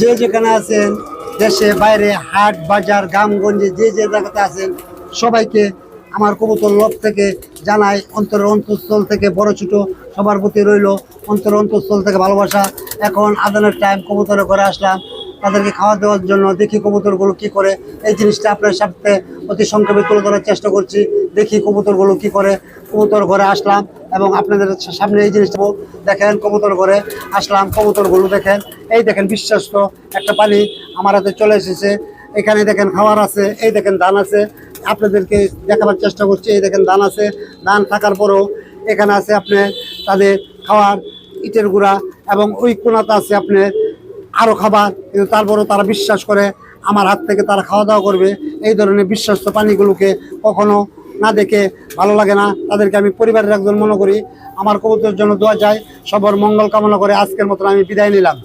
যে যেখানে আছেন, দেশে, বাইরে, হাট, বাজার, গ্রামগঞ্জে, যে যে জায়গাতে আছেন, সবাইকে আমার কবুতর লব থেকে জানাই, অন্তরের অন্তঃস্থল থেকে বড় ছোট সবার প্রতি রইল অন্তরের অন্তঃস্থল থেকে ভালোবাসা। এখন আদানের টাইম কবুতরে করে আসলাম। তাদেরকে খাওয়া দেওয়ার জন্য দেখি কবুতরগুলো কি করে। এই জিনিসটা আপনার সাথে অতি সংক্ষেপে তুলে ধরার চেষ্টা করছি। দেখি কবুতরগুলো কি করে। কবুতর ঘরে আসলাম। এবং আপনাদের সামনে এই জিনিসটা দেখেন কবুতর ঘরে। আসলাম, কবুতরগুলো দেখেন। এই দেখেন বিশ্বাস্ত একটা পানি আমার হাতে চলে এসেছে। এখানে দেখেন খাবার আছে, এই দেখেন ধান আছে। আপনাদেরকে দেখাবার চেষ্টা করছি, এই দেখেন ধান আছে। ধান থাকার পরেও এখানে আছে আপনি তাদের খাওয়ার ইটের গুঁড়া এবং ওই কোনাতে আছে আপনার আরও খাবার। কিন্তু তারপরেও তারা বিশ্বাস করে, আমার হাত থেকে তারা খাওয়া দাওয়া করবে। এই ধরনের বিশ্বাস্ত প্রাণীগুলোকে কখনো না দেখে ভালো লাগে না, তাদেরকে আমি পরিবারের একজন মনে করি। আমার কবুতরের জন্য দোয়া চাই, সবার মঙ্গল কামনা করে আজকের মতন আমি বিদায় নিলাম।